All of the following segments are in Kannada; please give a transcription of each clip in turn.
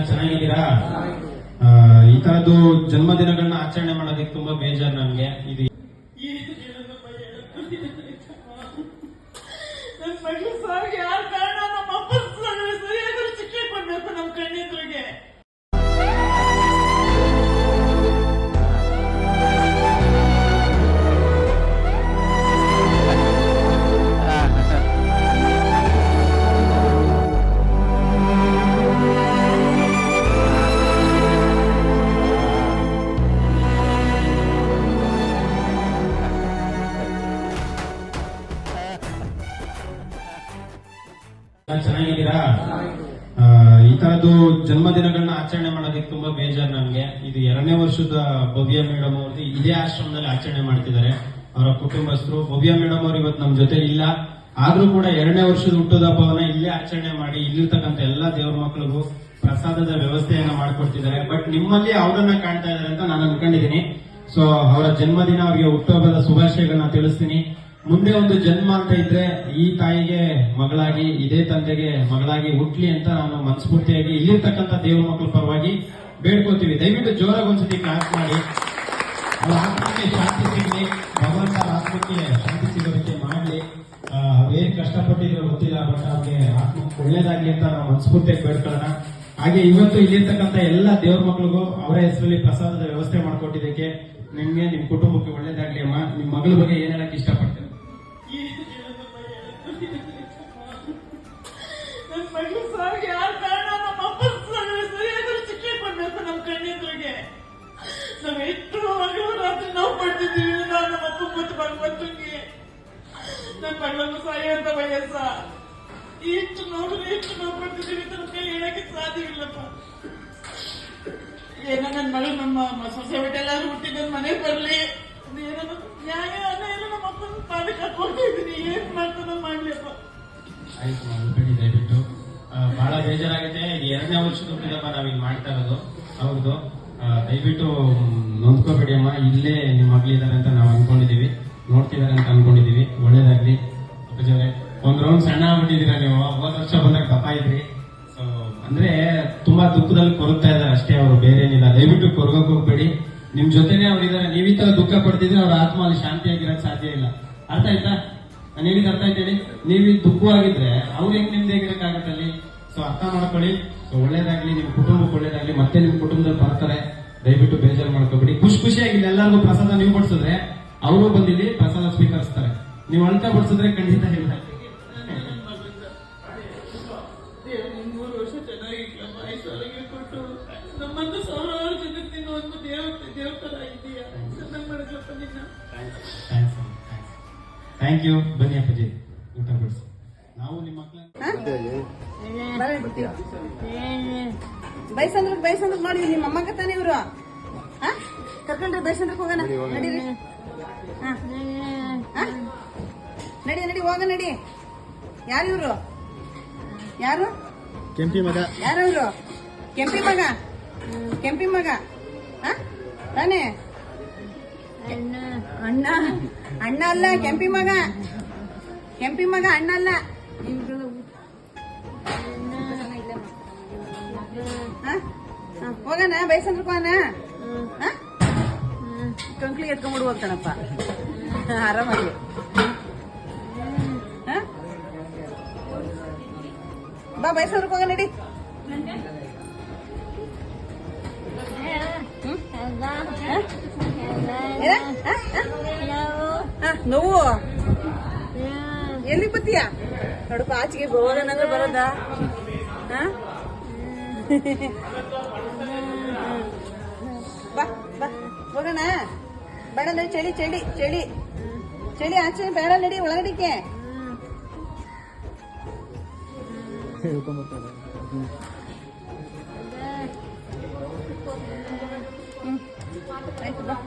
ಚೆನ್ನಾಗಿದ್ದೀರಾ? ಈ ತರದ್ದು ಜನ್ಮದಿನಗಳನ್ನ ಆಚರಣೆ ಮಾಡೋದಕ್ಕೆ ತುಂಬಾ ಬೇಜಾರ್ ನಮ್ಗೆ. ಇದು ಆ, ಈ ತರದ್ದು ಜನ್ಮದಿನಗಳನ್ನ ಆಚರಣೆ ಮಾಡೋದಕ್ಕೆ ತುಂಬಾ ಬೇಜಾರು ನಮ್ಗೆ. ಇದು ಎರಡನೇ ವರ್ಷದ ಭವ್ಯ ಮೇಡಮ್ ಅವ್ರದ್ದು ಇದೇ ಆಶ್ರಮದಲ್ಲಿ ಆಚರಣೆ ಮಾಡ್ತಿದ್ದಾರೆ. ಅವರ ಕುಟುಂಬಸ್ಥರು. ಭವ್ಯ ಮೇಡಮ್ ಅವ್ರು ಇವತ್ತು ನಮ್ ಜೊತೆ ಇಲ್ಲ. ಆದ್ರೂ ಕೂಡ ಎರಡನೇ ವರ್ಷದ ಹುಟ್ಟದ ಹಬ್ಬವನ್ನ ಇಲ್ಲೇ ಆಚರಣೆ ಮಾಡಿ ಇಲ್ಲಿರ್ತಕ್ಕಂಥ ಎಲ್ಲಾ ದೇವ್ರ ಮಕ್ಕಳಿಗೂ ಪ್ರಸಾದದ ವ್ಯವಸ್ಥೆಯನ್ನ ಮಾಡ್ಕೊಡ್ತಿದ್ದಾರೆ. ಬಟ್ ನಿಮ್ಮಲ್ಲಿ ಅವರನ್ನ ಕಾಣ್ತಾ ಇದ್ದಾರೆ ಅಂತ ನಾನು ಅನ್ಕೊಂಡಿದ್ದೀನಿ. ಸೊ ಅವರ ಜನ್ಮದಿನ ಅವರಿಗೆ ಹುಟ್ಟುಹಬ್ಬದ ಶುಭಾಶಯಗಳನ್ನ ತಿಳಿಸ್ತೀನಿ. ಮುಂದೆ ಒಂದು ಜನ್ಮ ಅಂತ ಇದ್ರೆ ಈ ತಾಯಿಗೆ ಮಗಳಾಗಿ, ಇದೇ ತಂದೆಗೆ ಮಗಳಾಗಿ ಹುಟ್ಲಿ ಅಂತ ನಾನು ಮನಸ್ಫೂರ್ತಿಯಾಗಿ ಇಲ್ಲಿರ್ತಕ್ಕಂಥ ದೇವ್ರ ಮಕ್ಕಳ ಪರವಾಗಿ ಬೇಡ್ಕೋತೀವಿ ದಯವಿಟ್ಟು ಜೋರಾಗಿ ಒಂದ್ಸತಿ ಕ್ಲಾಸ್ ಮಾಡಿ. ಅವ್ರ ಆತ್ಮಕ್ಕೆ ಶಾಂತಿ ಸಿಗಲಿ. ಭಗವಂತ ಆತ್ಮಕ್ಕೆ ಶಾಂತಿ ಸಿಗೋದಕ್ಕೆ ಮಾಡಲಿ. ಅವೇನ್ ಕಷ್ಟಪಟ್ಟಿದ್ರೆ ಗೊತ್ತಿಲ್ಲ ಬಟ್ ಅವ್ರಿಗೆ ಆತ್ಮಕ್ಕೆ ಒಳ್ಳೇದಾಗ್ಲಿ ಅಂತ ನಾವು ಮನಸ್ಫೂರ್ತಿಯಾಗಿ ಬೇಡ್ಕೊಳ್ಳೋಣ. ಹಾಗೆ ಇವತ್ತು ಇಲ್ಲಿರ್ತಕ್ಕಂಥ ಎಲ್ಲ ದೇವ್ರ ಮಕ್ಳಿಗೂ ಅವರ ಹೆಸರಲ್ಲಿ ಪ್ರಸಾದದ ವ್ಯವಸ್ಥೆ ಮಾಡ್ಕೊಟ್ಟಿದ್ದಕ್ಕೆ ನಿಮ್ಗೆ, ನಿಮ್ ಕುಟುಂಬಕ್ಕೆ ಒಳ್ಳೇದಾಗ್ಲಿ ಅಮ್ಮ. ನಿಮ್ ಮಗಳ ಬಗ್ಗೆ ಏನ್ ಹೇಳಕ್ ಇಷ್ಟಪಡ್ತೀನಿ ನನ್ ಮಗಳ ಯಾರು ಕಾರಣ? ನಮ್ಮ ಅಪ್ಪನ ನಮ್ಮ ನಾವ್ ಎಷ್ಟು ಮಗಳು ನಾವು ನಮ್ಮ ಮತ್ತು ಭಗವಂತನಿಗೆ ನನ್ ಮಗಳನ್ನು ಸಾಯುವಂತ ವಯಸ್ಸ. ಎಷ್ಟು ಎಷ್ಟು ಅಂತ ಸಾಧ್ಯವಿಲ್ಲಪ್ಪ. ಏನೋ ನನ್ನ ಮಗಳು ನಮ್ಮ ಸೊಸೆ ಬಿಟ್ಟೆಲ್ಲಾದ್ರೂ ಹುಟ್ಟಿದ ಮನೆಗೆ ಬರ್ಲಿ. ಏನೋ ನ್ಯಾಯ ಅನ್ನ ಏನೋ ನಮ್ಮ ಅಪ್ಪನ ಪಾದಕ್ಕೆ ಮಾಡ್ಲಿಪ್ಪ ದಯವಿಟ್ಟು. ಬಹಳ ಬೇಜಾರಾಗಿದೆ. ಇದು ಎರಡನೇ ವರ್ಷದ ಹುಟ್ಟಿದಪ್ಪ ಇಲ್ಲಿ ಮಾಡ್ತಾ ಇರೋದು. ಹೌದು. ದಯವಿಟ್ಟು ನೋಂದ್ಕೋಬೇಡಿ ಅಮ್ಮ. ಇಲ್ಲೇ ನಿಮ್ಮ ಮಗಳಿದ್ದಾರೆ ಅಂತ ನಾವು ಅನ್ಕೊಂಡಿದೀವಿ. ನೋಡ್ತಿದ್ದಾರೆ ಅಂತ ಅನ್ಕೊಂಡಿದೀವಿ. ಒಳ್ಳೇದಾಗ್ಲಿ. ಅಪ್ಪಜವ್ರೆ ಒಂದ್ ರೌಂಡ್ ಸಣ್ಣ ಆಗ್ಬಿಟ್ಟಿದ್ದೀರಾ ನೀವು? ಹೋದ ವರ್ಷ ಬಂದಾಗ ದಪ್ಪ ಇದ್ರಿ. ಸೊ ಅಂದ್ರೆ ತುಂಬಾ ದುಃಖದಲ್ಲಿ ಕೊರತಾ ಇದ್ದಾರೆ ಅಷ್ಟೇ ಅವರು, ಬೇರೆ ಏನಿಲ್ಲ. ದಯವಿಟ್ಟು ಕೊರಗೋಕ್ ಹೋಗ್ಬೇಡಿ. ನಿಮ್ ಜೊತೆನೆ ಅವ್ರಿದ್ದಾರೆ ನೀವಿತರ ನೀವ್ ದುಃಖ ಪಡ್ತಿದ್ರೆ ಅವ್ರ ಆತ್ಮ ಅಲ್ಲಿ ಶಾಂತಿಯಾಗಿರಕ್ ಸಾಧ್ಯ ಇಲ್ಲ. ಅರ್ಥ ಆಯ್ತಾ? ನಾನು ಹೇಳಿದ ಅರ್ಥ ಆಯ್ತೇಳಿ ನೀವು ದುಃಖವಾಗಿದ್ರೆ ಅವ್ರು ಹೆಂಗ್ ನಿಮ್ದು ಅಲ್ಲಿ? ಸೊ ಅರ್ಥ ಮಾಡ್ಕೊಳ್ಳಿ. ಸೊ ಒಳ್ಳೇದಾಗ್ಲಿ ನಿಮ್ಮ ಕುಟುಂಬಕ್ಕೆ ಒಳ್ಳೇದಾಗ್ಲಿ ಮತ್ತೆ ನಿಮ್ಮ ಕುಟುಂಬದಲ್ಲಿ ಬರ್ತಾರೆ. ದಯವಿಟ್ಟು ಬೇಜಾರು ಮಾಡ್ಕೋಬೇಡಿ. ಖುಷಿ ಖುಷಿಯಾಗಿ ಎಲ್ಲರಿಗೂ ಪ್ರಸಾದ ನೀವು ಬಡಿಸಿದ್ರೆ ಅವರು ಬಂದಿಲ್ಲಿ ಪ್ರಸಾದ ಸ್ವೀಕರಿಸ್ತಾರೆ. ನೀವು ಅಳ್ತಾ ಬಡಿಸಿದ್ರೆ ಖಂಡಿತ ಇಲ್ಲ. ಸಾವಿರಾರು ಜಗತ್ತಿನ ಒಂದು ದೇವತೆ ದೇವತರ ಇದೆಯಾ? ಚೆನ್ನಾಗಿ ಮಾಡಿದ್ರಪ್ಪ ನಿನ್ನ ಥ್ಯಾಂಕ್ ಯು ಬನ್ನಿ ಅಪ್ಪಾಜಿ. ಊಟ ಕೊಡಿಸಿ. ನಾವು ನಿಮ್ಮ ಬೈಸಂದ್ರ ಬೈಸಂದ್ರ ಮಾಡಿ ನಿಮ್ಮ ಅಮ್ಮಗ ತಾನೇ ಇವರು. ಕರ್ಕೊಂಡ್ರೆ ಬೈಸಂದ್ರಕ್ಕೆ ಹೋಗೋಣ. ನಡೀರಿ. ಹಾ. ಹಾ? ನಡಿ ನಡಿ ಹೋಗ ನಡಿ. ಯಾರು ಇವರು? ಯಾರು? ಕೆಂಪಿ ಮಗ. ಯಾರು ಇವರು? ಕೆಂಪಿ ಮಗ. ಕೆಂಪಿ ಮಗ. ಹಾ? ತಾನೇ? ಅಣ್ಣ ಅಣ್ಣ ಅಲ್ಲ ಕೆಂಪಿ ಮಗ ಕೆಂಪಿ ಮಗ ಅಣ್ಣ ಅಲ್ಲ ಹಾ? ಹಾ, ಹೋಗೋಣ ಬೈಸಂದ್ರಕ್ಕೆ ಹೋಗೋಣ ಹಾ? ಕಂಕ್ಳಿಗೆ ಎತ್ಕೊಂಡ್ಬಿಡು ಹೋಗ್ತಾನಪ್ಪ ಆರಾಮಾಗಿ ಹಾ? ಬಾ ಬೈಸಂದ್ರಕ್ಕೆ ಹೋಗೋಣ ನಡಿ ಹ್ಮ್? ನೋವು. ಎಲ್ಲಿ ಬತ್ತೀಯ ನೋಡಪ್ಪ, ಆಚೆಗೆ ಹೋಗೋಣಂದ್ರೆ ಬರೋದಾ? ಬಾ ಬಾ, ಹೋಗೋಣ. ಬೇಡ ಚಳಿ ಚಳಿ ಚಳಿ. ಚಳಿ ಆಚೆ ಬೇಡ ನಡಿ ಒಳಗಡಿಕೆ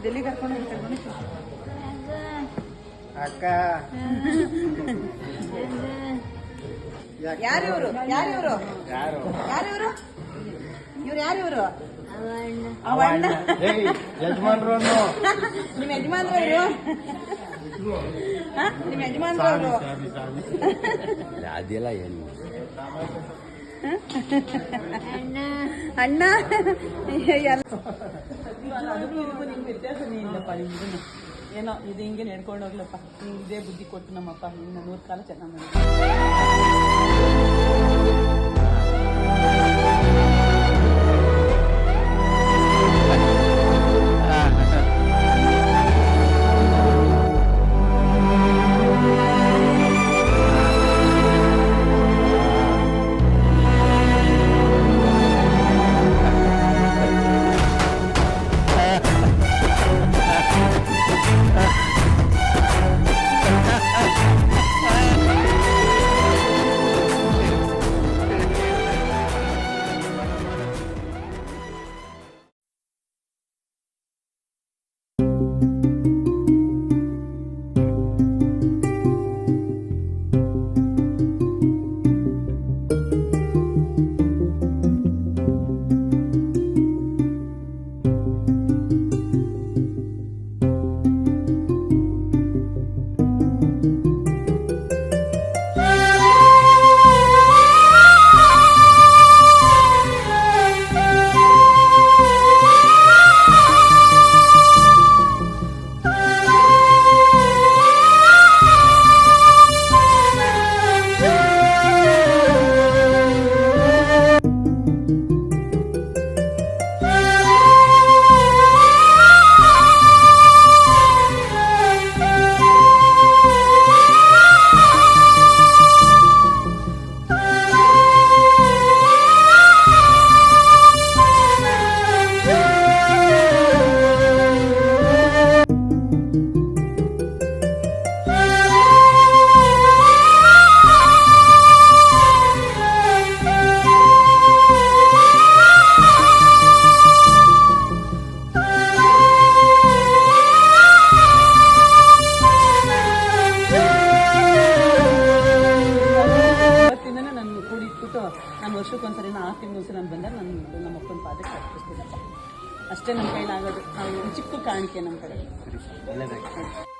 ಆಯ್ತು ಕರ್ಕೊಂಡು ಹೋಗಿ ಅಕ್ಕ. ಯಾರು ಇವರು? ಯಾರು ಇವರು? ಯಾರು? ಯಾರು ಇವರು? ಇವ್ರು ಯಾರು ಇವರು? ಯಜಮಾನ್ ಅಣ್ಣ. ಏಯ್ ಯಜಮಾನ್ರು. ನಿಮ್ಮ ಯಜಮಾನ್ರು ಇವರು? ನಿಮ್ಮ ಯಜಮಾನ್ರು ಅವರು ಅದೆಲ್ಲ ಏನು? ಅಣ್ಣ. ಎಲ್ಲ ಅದಕ್ಕೂ ಇದಕ್ಕೂ ನಿಮ್ಗೆ ವ್ಯತ್ಯಾಸನೇ ಇಲ್ಲಪ್ಪ ನಿಮ್ಗೂ ಏನೋ ಇದು ಹಿಂಗೆ ನಡ್ಕೊಂಡು ಹೋಗ್ಲಪ್ಪ. ನಿಂಗೆ ಇದೇ ಬುದ್ಧಿ ಕೊಟ್ಟು ನಮ್ಮಪ್ಪ ನಿನ್ನ ನೂರು ಕಾಲ ಚೆನ್ನಾಗಿ ಮಾಡಿ ಇವತ್ತಿಂದನೇ ಅಷ್ಟೇ ನಮ್ಮ ಕೈಲಾಗೋದು. ನಾವು ಚಿಕ್ಕ ಕಾಣಿಕೆ ನಮ್ಮ ಕಡೆ.